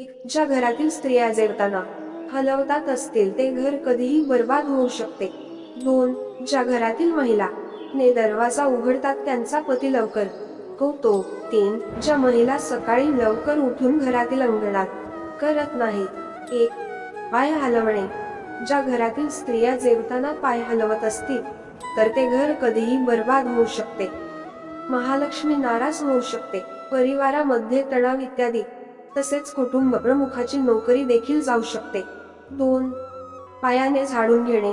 एक ज्या घरातील स्त्रिया जेवताना हलवतात असतील ते घर कधीही बर्बाद होऊ शकते. दोन ज्या घरातील महिला ने दरवाजा उघडतात त्यांचा पती लवकर होतो. तीन ज्या महिला सकाळी लवकर उठून घरातील अंगणात करत नाहीत एक पाय हलवणे. ज्या घरातील स्त्रिया जेवताना पाय हलवत असतील तर ते घर कधीही बर्बाद होऊ शकते. महालक्ष्मी नाराज होऊ शकते. परिवारामध्ये तणाव इत्यादी. तसेच कुटुंब प्रमुखाची नोकरी देखील जाऊ शकते. दोन पायाने झाडून घेणे.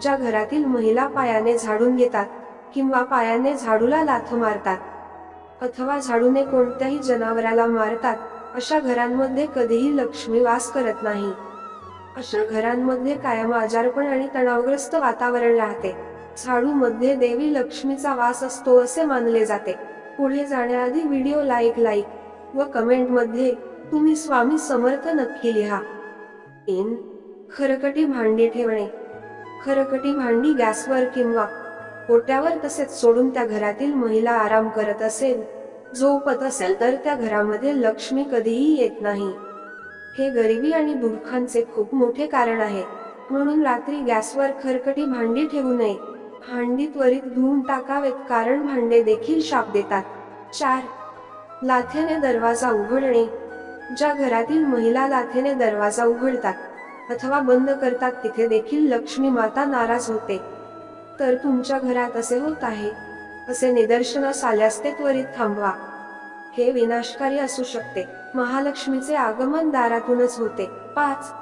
ज्या घरातील महिला पायाने झाडून घेतात किंवा पायाने झाडूला लाथ मारतात अथवा झाडूने कोणत्याही जनावराला मारतात अशा घरांमध्ये कधीही लक्ष्मी वास करत नाही. अशा घरांमध्ये कायम आजारपण आणि तणावग्रस्त वातावरण राहते. झाडू मध्ये देवी लक्ष्मीचा वास असतो असे मानले जाते. पुढे जाण्याआधी व्हिडिओ लाईक लाईक व कमेंटमध्ये तुम्ही स्वामी समर्थ नक्की लिहा. तीन खरकटी भांडी ठेवणे. खरकटी भांडी गॅसवर किंवा ओट्यावर तसेच सोडून त्या घरातील महिला आराम करत असेल झोपत असेल तर त्या घरामध्ये लक्ष्मी कधीही येत नाही. हे गरिबी आणि दुःखांचे खूप मोठे कारण आहे. म्हणून रात्री गॅसवर खरकटी भांडी ठेवू नये. भांडी त्वरित धुवून टाकावेत कारण भांडे देखील शाप देतात. चार लाथेने दरवाजा उघडणे. ज्या घरातील महिला लाथेने दरवाजा उघडतात अथवा बंद करतात तिथे देखील लक्ष्मी माता नाराज होते. तर तुमच्या घरात असे होत आहे. असे निदर्शनास आल्यास ते त्वरित थांबवा. हे विनाशकारी असू शकते. महालक्ष्मीचे आगमन दारातूनच होते. पाच.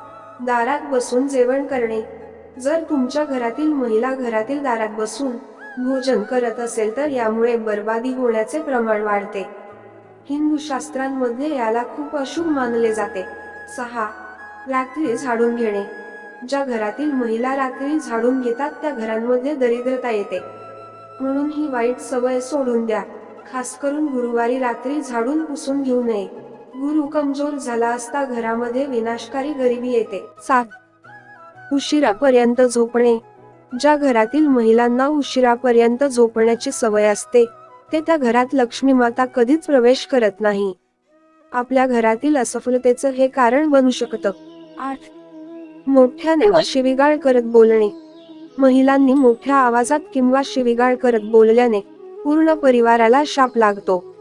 दारात बसून जेवण करणे. जर तुमच्या घरातील महिला घरातील दारात बसून भोजन करत असेल तर यामुळे बर्बादी होण्याचे प्रमाण वाढते. हिंदू शास्त्रांमध्ये याला खूप अशुभ मानले जाते. सहा. रात्री झाडून घेणे. ज्या घरातील महिला रात्री झाडून घेतात त्या घरांमध्ये दरिद्रता येते. म्हणून ही वाईट सवय सोडून द्या. खास करून गुरुवारी रात्री झाडून पुसून घेऊ नये. गुरु कमजोर झाला असता घरामध्ये विनाशकारी गरिबी येते. सात. उशिरापर्यंत झोपणे. ज्या घरातील महिलांना उशिरापर्यंत झोपण्याची सवय असते ते त्या घरात लक्ष्मी माता कधीच प्रवेश करत नाही. आपल्या घरातील असफलतेचं हे कारण बनू शकतं. आठ. मोठ्याने शिवीगाळ करत बोलणे. महिलांनी मोठ्या आवाजात किंवा शिवीगाळ करत बोलल्याने पूर्ण परिवाराला शाप लागतो.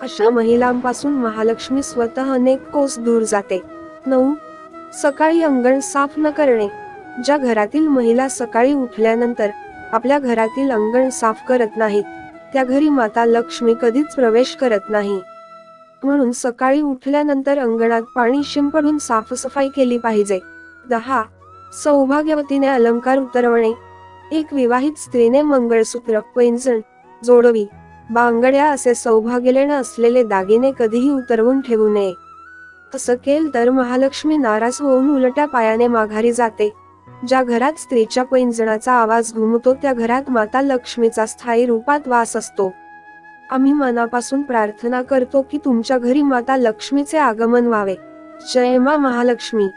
अशा महिलांपासून महालक्ष्मी स्वतः अनेक कोस दूर जाते. नऊ. सकाळी अंगण साफ न करणे. ज्या घरातील महिला सकाळी उठल्यानंतर आपल्या घरातील अंगण साफ करत नाहीत. त्या घरी माता लक्ष्मी कधीच प्रवेश करत नाही. म्हणून सकाळी उठल्यानंतर अंगणात पाणी शिंपडून साफसफाई केली पाहिजे. दहा. सौभाग्यवतीने अलंकार उतरवणे. एक विवाहित स्त्रीने मंगळसूत्र पैंजण जोडवी बांगड्या असे सौभाग्यलेण असलेले दागिने कधीही उतरवून ठेवू नये. असं केल तर महालक्ष्मी नाराज होऊन उलट्या पायाने माघारी जाते. ज्या घरात स्त्रीच्या पैंजणाचा आवाज घुमतो त्या घरात माता लक्ष्मीचा स्थायी रूपात वास असतो. आम्ही मनापासून प्रार्थना करतो की तुमच्या घरी माता लक्ष्मीचे आगमन व्हावे. जय मा महालक्ष्मी.